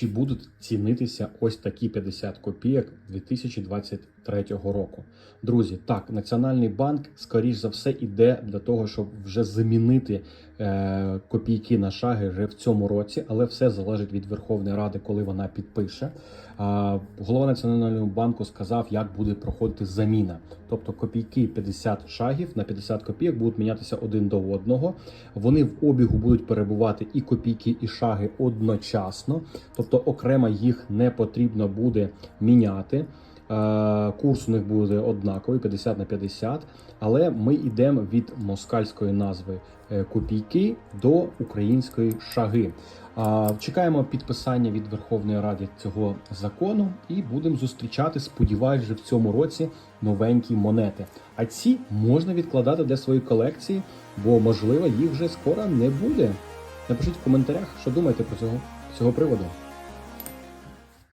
чи будуть цінитися ось такі 50 копійок 2023 року. Друзі, так, Національний банк, скоріш за все, іде для того, щоб вже замінити е, копійки на шаги вже в цьому році, але все залежить від Верховної Ради, коли вона підпише. А, голова Національного банку сказав, як буде проходити заміна. Тобто копійки 50 шагів на 50 копійок будуть мінятися один до одного. Вони в обігу будуть перебувати і копійки, і шаги одночасно, тобто окремо їх не потрібно буде міняти. Е, Курс у них буде однаковий 50 на 50, але ми йдемо від москальської назви е, копійки до української шаги. Чекаємо підписання від Верховної Ради цього закону і будемо зустрічати, сподіваюсь, вже в цьому році новенькі монети. А ці можна відкладати для своєї колекції, бо можливо їх вже скоро не буде. Напишіть в коментарях, що думаєте про цього, цього приводу.